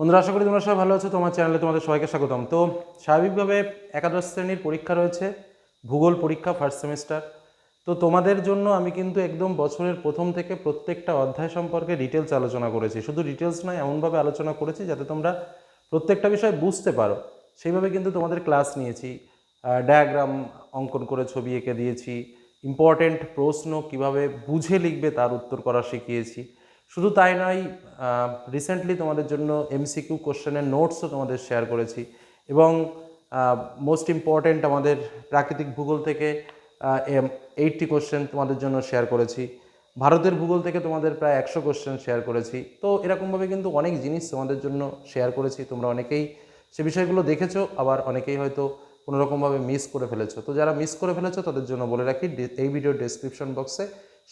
বন্ধুরা, আশা করি তোমরা সবাই ভালো আছো। তোমার চ্যানেলে তোমাদের সবাইকে স্বাগতম। তো স্বাভাবিকভাবে একাদশ শ্রেণির পরীক্ষা রয়েছে, ভূগোল পরীক্ষা ফার্স্ট সেমিস্টার তো তোমাদের জন্য আমি কিন্তু একদম বছরের প্রথম থেকে প্রত্যেকটা অধ্যায় সম্পর্কে ডিটেলস আলোচনা করেছি। শুধু ডিটেলস নয়, এমনভাবে আলোচনা করেছি যাতে তোমরা প্রত্যেকটা বিষয় বুঝতে পারো। সেইভাবে কিন্তু তোমাদের ক্লাস নিয়েছি। ডায়াগ্রাম অঙ্কন করে ছবি এঁকে দিয়েছি। ইম্পর্টেন্ট প্রশ্ন কীভাবে বুঝে লিখবে তার উত্তর করা শিখিয়েছি। শুধু তাই নয় রিসেন্টলি তোমাদের জন্য এমসিকিউ কোশ্চেনের নোটসও তোমাদের শেয়ার করেছি এবং মোস্ট ইম্পর্ট্যান্ট আমাদের প্রাকৃতিক ভূগোল থেকে এইটটি কোশ্চেন তোমাদের জন্য শেয়ার করেছি। ভারতের ভূগোল থেকে তোমাদের প্রায় একশো কোশ্চেন শেয়ার করেছি। তো এরকমভাবে কিন্তু অনেক জিনিস তোমাদের জন্য শেয়ার করেছি, তোমরা অনেকেই সে বিষয়গুলো দেখেছ, আবার অনেকেই হয়তো কোনোরকমভাবে মিস করে ফেলেছো। তো যারা মিস করে ফেলেছো, তাদের জন্য বলে রাখি এই ভিডিও ডেসক্রিপশন বক্সে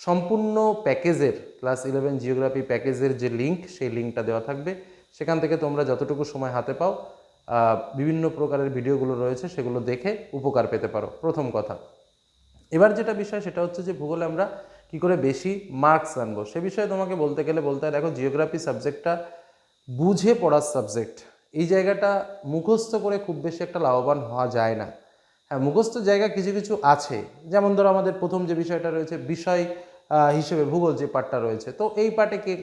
সম্পূর্ণ প্যাকেজের ক্লাস ইলেভেন জিওগ্রাফি প্যাকেজের যে লিঙ্ক, সেই লিঙ্কটা দেওয়া থাকবে। সেখান থেকে তোমরা যতটুকু সময় হাতে পাও বিভিন্ন প্রকারের ভিডিওগুলো রয়েছে, সেগুলো দেখে উপকার পেতে পারো। প্রথম কথা। এবার যেটা বিষয়, সেটা হচ্ছে যে ভূগোলে আমরা কি করে বেশি মার্কস আনব? সে বিষয়ে তোমাকে বলতে গেলে বলতে হয়, দেখো, জিওগ্রাফি সাবজেক্টটা বুঝে পড়ার সাবজেক্ট। এই জায়গাটা মুখস্থ করে খুব বেশি একটা লাভবান হওয়া যায় না। হ্যাঁ মুখস্থ জায়গা কিছু কিছু আছে। যেমন ধরো আমাদের প্রথম যে বিষয়টা রয়েছে, বিষয় হিসেবে ভূগোল যে পাঠটা রয়েছে। তো এই পাঠে কে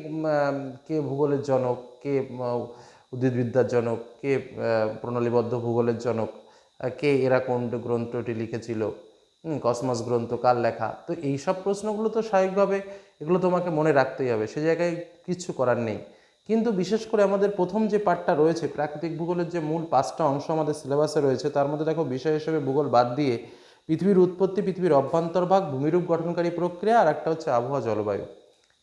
কে ভূগোলের জনক, কে উদ্ভিদবিদ্যার জনক, কে প্রণালীবদ্ধ ভূগোলের জনক কে, এরা কোন গ্রন্থটি লিখেছিল কসমস গ্রন্থ, কার লেখা? তো এই সব প্রশ্নগুলো তো স্বাভাবিকভাবে এগুলো তোমাকে মনে রাখতেই হবে। সে জায়গায় কিচ্ছু করার নেই। কিন্তু বিশেষ করে আমাদের প্রথম যে পার্টটা রয়েছে, প্রাকৃতিক ভূগোলের যে মূল পাঁচটা অংশ আমাদের সিলেবাসে রয়েছে, তার মধ্যে দেখো বিষয় হিসেবে ভূগোল বাদ দিয়ে পৃথিবীর উৎপত্তি, পৃথিবীর অভ্যন্তরভাগ ভূমিরূপ গঠনকারী প্রক্রিয়া আর একটা হচ্ছে আবহাওয়া, জলবায়ু।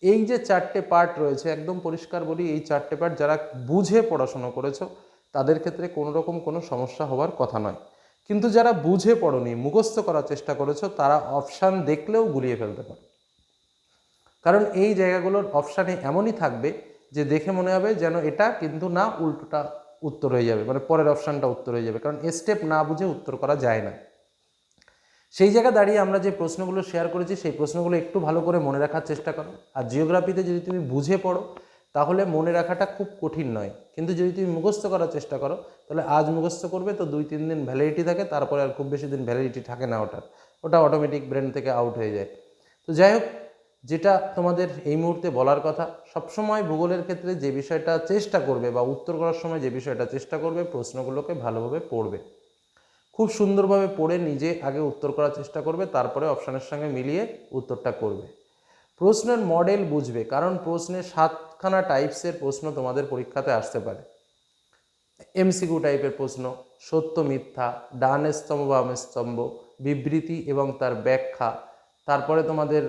এই যে চারটে পার্ট রয়েছে, একদম পরিষ্কার বলি, এই চারটে পার্ট যারা বুঝে পড়াশোনা করেছ, তাদের ক্ষেত্রে কোনো রকম কোনো সমস্যা হওয়ার কথা নয়। কিন্তু যারা বুঝে পড়নি, মুখস্থ করার চেষ্টা করেছ, তারা অপশান দেখলেও গুলিয়ে ফেলতে পারে। কারণ এই জায়গাগুলোর অপশানে এমনই থাকবে যে দেখে মনে হবে যেন এটা কিন্তু না উল্টোটা উত্তর হয়ে যাবে মানে পরের অপশানটা উত্তর হয়ে যাবে, কারণ স্টেপ না বুঝে উত্তর করা যায় না। সেই জায়গা দাঁড়িয়ে আমরা যে প্রশ্নগুলো শেয়ার করেছি, সেই প্রশ্নগুলো একটু ভালো করে মনে রাখার চেষ্টা করো। আর জিওগ্রাফিতে যদি তুমি বুঝে পড়ো, তাহলে মনে রাখাটা খুব কঠিন নয়। কিন্তু যদি তুমি মুখস্থ করার চেষ্টা করো, তাহলে আজ মুখস্থ করবে তো দুই তিন দিন ভ্যালিডিটি থাকে, তারপরে আর খুব বেশি দিন ভ্যালিডিটি থাকে না ওটার। ওটা অটোমেটিক ব্রেন থেকে আউট হয়ে যায়। তো যাই হোক যেটা তোমাদের এই মুহূর্তে বলার কথা, সবসময় ভূগোলের ক্ষেত্রে যে বিষয়টা চেষ্টা করবে বা উত্তর করার সময় যে বিষয়টা চেষ্টা করবে, প্রশ্নগুলোকে ভালোভাবে পড়বে। খুব সুন্দরভাবে পড়ে নিজে আগে উত্তর করার চেষ্টা করবে, তারপরে অপশানের সঙ্গে মিলিয়ে উত্তরটা করবে। প্রশ্নের মডেল বুঝবে, কারণ প্রশ্নে সাতখানা টাইপসের প্রশ্ন তোমাদের পরীক্ষাতে আসতে পারে। এমসিকিউ টাইপের প্রশ্ন, সত্য মিথ্যা, ডান স্তম্ভ বাম স্তম্ভ, বিবৃতি এবং তার ব্যাখ্যা তারপরে তোমাদের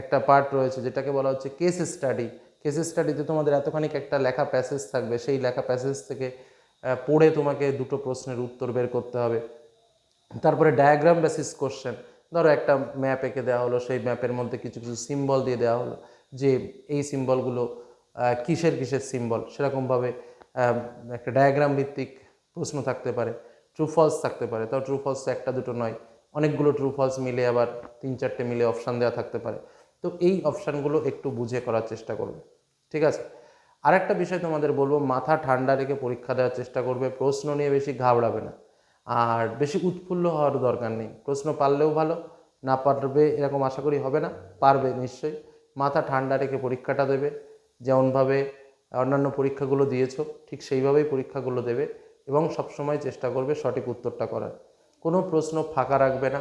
একটা পার্ট রয়েছে যেটাকে বলা হচ্ছে কেস স্টাডি কেস স্টাডিতে তোমাদের এতখানি একটা লেখা প্যাসেজ থাকবে, সেই লেখা প্যাসেজ থেকে পড়ে তোমাকে দুটো প্রশ্নের উত্তর বের করতে হবে। তারপরে ডায়াগ্রাম বেসিস কোশ্চেন ধরো একটা ম্যাপ এঁকে দেওয়া হলো, সেই ম্যাপের মধ্যে কিছু কিছু সিম্বল দিয়ে দেওয়া হলো যে এই সিম্বলগুলো কিসের কিসের সিম্বল সেরকমভাবে একটা ডায়াগ্রাম ভিত্তিক প্রশ্ন থাকতে পারে ট্রু ফলস থাকতে পারে। তাও ট্রু ফলস একটা দুটো নয়। অনেকগুলো ট্রু ফলস মিলে আবার তিন চারটে মিলে অপশান দেওয়া থাকতে পারে। তো এই অপশানগুলো একটু বুঝে করার চেষ্টা করবে, ঠিক আছে? আরেকটা বিষয় তোমাদের বলব, মাথা ঠান্ডা রেখে পরীক্ষা দেওয়ার চেষ্টা করবে, প্রশ্ন নিয়ে বেশি ঘাবড়াবে না। আর বেশি উৎফুল্ল হওয়ার দরকার নেই। প্রশ্ন পারলেও ভালো, না পারবে এরকম আশা করি হবে না, পারবে নিশ্চয়ই। মাথা ঠান্ডা রেখে পরীক্ষাটা দেবে, যেমনভাবে অন্যান্য পরীক্ষাগুলো দিয়েছ, ঠিক সেইভাবেই পরীক্ষাগুলো দেবে এবং সবসময় চেষ্টা করবে সঠিক উত্তরটা করার। কোনো প্রশ্ন ফাঁকা রাখবে না।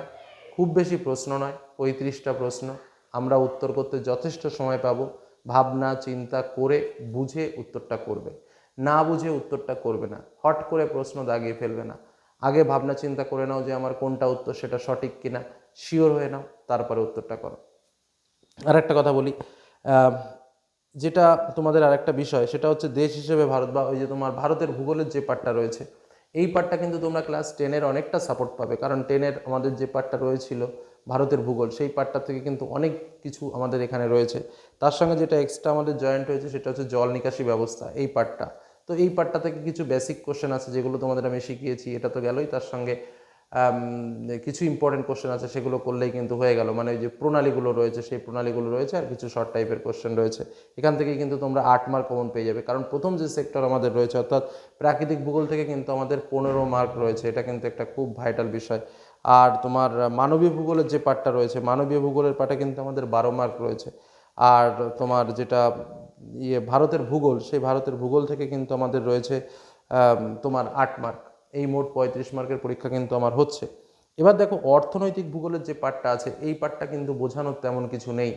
খুব বেশি প্রশ্ন নয়, পঁয়ত্রিশটা প্রশ্ন। আমরা উত্তর করতে যথেষ্ট সময় পাবো। ভাবনা, চিন্তা করে বুঝে উত্তরটা করবে। না বুঝে উত্তরটা করবে না। হট করে প্রশ্ন দাগিয়ে ফেলবে না। আগে ভাবনা, চিন্তা করে নাও যে আমার কোনটা উত্তর সেটা সঠিক কিনা। শিওর হয়ে নাও, তারপরে উত্তরটা করো। আর একটা কথা বলি। যেটা তোমাদের আরেকটা বিষয়, সেটা হচ্ছে দেশ হিসেবে ভারত বা ওই যে তোমার ভারতের ভূগোলের যে পার্টটা রয়েছে এই পার্টটা কিন্তু তোমরা ক্লাস টেনের অনেকটা সাপোর্ট পাবে। কারণ টেনের আমাদের যে পার্টটা রয়েছিল, ভারতের ভূগোল, সেই পার্টটা থেকে কিন্তু অনেক কিছু আমাদের এখানে রয়েছে। তার সঙ্গে যেটা এক্সট্রা আমাদের জয়েন্ট হয়েছে, সেটা হচ্ছে জল নিকাশি ব্যবস্থা, এই পার্টটা। তো এই পার্টটা থেকে কিছু বেসিক কোশ্চেন আছে, যেগুলো তোমাদের আমি শিখিয়েছি, এটা তো গেলই। তার সঙ্গে কিছু ইম্পর্টেন্ট কোশ্চেন আছে, সেগুলো করলেই কিন্তু হয়ে গেল। মানে ওই যে প্রণালীগুলো রয়েছে, সেই প্রণালীগুলো রয়েছে আর কিছু শর্ট টাইপের কোশ্চেন রয়েছে। এখান থেকেই কিন্তু তোমরা আট মার্ক কমন পেয়ে যাবে। কারণ প্রথম যে সেক্টর আমাদের রয়েছে, অর্থাৎ প্রাকৃতিক ভূগোল থেকে কিন্তু আমাদের পনেরো মার্ক রয়েছে। এটা কিন্তু একটা খুব ভাইটাল বিষয়। আর তোমার মানবীয় ভূগোলের যে পার্টটা রয়েছে, মানবীয় ভূগোলের পার্টে কিন্তু আমাদের বারো মার্ক রয়েছে। আর তোমার যেটা ইয়ে ভারতের ভূগোল, সেই ভারতের ভূগোল থেকে কিন্তু আমাদের রয়েছে তোমার আট মার্ক এই মোট পঁয়ত্রিশ মার্কের পরীক্ষা কিন্তু আমার হচ্ছে। এবার দেখো, অর্থনৈতিক ভূগোলের যে পার্টটা আছে, এই পার্টটা কিন্তু বোঝানোর তেমন কিছু নেই।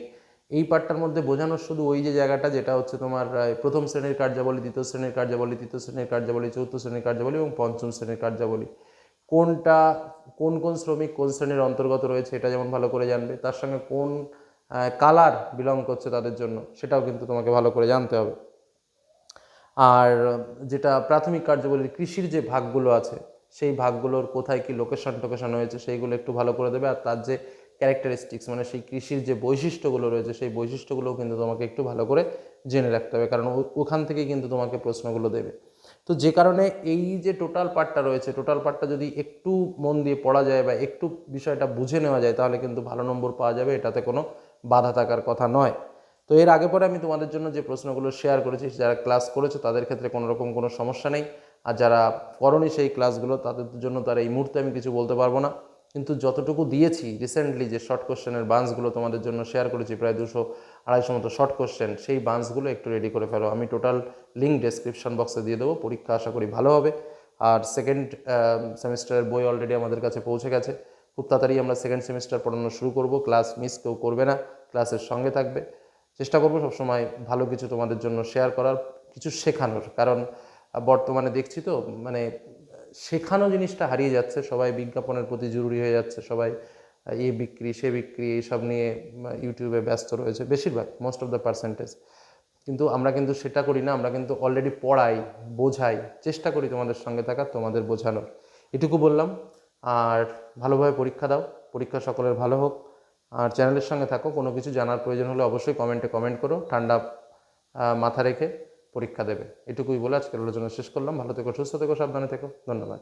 এই পার্টটার মধ্যে বোঝানোর শুধু ওই যে জায়গাটা, যেটা হচ্ছে তোমার প্রথম শ্রেণির কার্যাবলী, দ্বিতীয় শ্রেণির কার্যাবলী, তৃতীয় শ্রেণির কার্যাবলী, চতুর্থ শ্রেণির কার্যাবলী এবং পঞ্চম শ্রেণির কার্যাবলী। কোনটা, কোন কোন শ্রমিক কোন শ্রেণির অন্তর্গত রয়েছে, এটা যেমন ভালো করে জানবে, তার সঙ্গে কোন কালার বিলং করছে তাদের জন্য, সেটাও কিন্তু তোমাকে ভালো করে জানতে হবে। আর যেটা প্রাথমিক কার্যাবলীর কৃষির যে ভাগগুলো আছে, সেই ভাগগুলোর কোথায় কি লোকেশন টোকেশন হয়েছে সেইগুলো একটু ভালো করে দেবে। আর তার যে ক্যারেক্টারিস্টিক্স মানে সেই কৃষির যে বৈশিষ্ট্যগুলো রয়েছে, সেই বৈশিষ্ট্যগুলোও কিন্তু তোমাকে একটু ভালো করে জেনে রাখতে হবে। কারণ ওখান থেকেই কিন্তু তোমাকে প্রশ্নগুলো দেবে। তো যে কারণে এই যে টোটাল পার্টটা রয়েছে টোটাল পার্টটা যদি একটু মন দিয়ে পড়া যায় বা একটু বিষয়টা বুঝে নেওয়া যায়, তাহলে কিন্তু ভালো নম্বর পাওয়া যাবে। এটাতে কোনো বাধা থাকার কথা নয়। তো এর আগে পরে আমি তোমাদের জন্য যে প্রশ্নগুলো শেয়ার করেছি, যারা ক্লাস করেছ তাদের ক্ষেত্রে কোনো রকম কোনো সমস্যা নেই। আর যারা করনি সেই ক্লাসগুলো তাদের জন্য তারা এই মুহূর্তে আমি কিছু বলতে পারব না। কিন্তু যতটুকু দিয়েছি রিসেন্টলি যে শর্ট কোশ্চেনের বান্সগুলো তোমাদের জন্য শেয়ার করেছি, প্রায় দুশো আড়াইশো মতো শর্ট কোশ্চেন সেই বান্সগুলো একটু রেডি করে ফেলো। আমি টোটাল লিঙ্ক ডেসক্রিপশন বক্সে দিয়ে দেবো, পরীক্ষা আশা করি ভালো হবে। আর সেকেন্ড সেমিস্টারের বই অলরেডি আমাদের কাছে পৌঁছে গেছে। খুব তাড়াতাড়ি আমরা সেকেন্ড সেমিস্টার পড়ানো শুরু করব। ক্লাস মিস কেউ করবে না ক্লাসের সঙ্গে থাকবে। চেষ্টা করব সবসময় ভালো কিছু তোমাদের জন্য শেয়ার করার, কিছু শেখানোর। কারণ বর্তমানে দেখছি তো মানে শেখানো জিনিসটা হারিয়ে যাচ্ছে, সবাই বিজ্ঞাপনের প্রতি জরুরি হয়ে যাচ্ছে, সবাই এ বিক্রি, সে বিক্রি এইসব নিয়ে ইউটিউবে ব্যস্ত রয়েছে, বেশিরভাগ মোস্ট অফ দ্য পার্সেন্টেজ কিন্তু আমরা কিন্তু সেটা করি না, আমরা কিন্তু অলরেডি পড়াই, বোঝাই, চেষ্টা করি তোমাদের সঙ্গে থাকার তোমাদের বোঝানোর। এটুকু বললাম, আর ভালোভাবে পরীক্ষা দাও, পরীক্ষা সকলের ভালো হোক। আর চ্যানেলের সঙ্গে থাকো, কোনো কিছু জানার প্রয়োজন হলে অবশ্যই কমেন্টে কমেন্ট করো, ঠান্ডা মাথা রেখে পরীক্ষা দেবে। এটুকুই বলে আজকের আলোচনা শেষ করলাম। ভালো থেকো, সুস্থ থেকো, সাবধানে থেকো। ধন্যবাদ।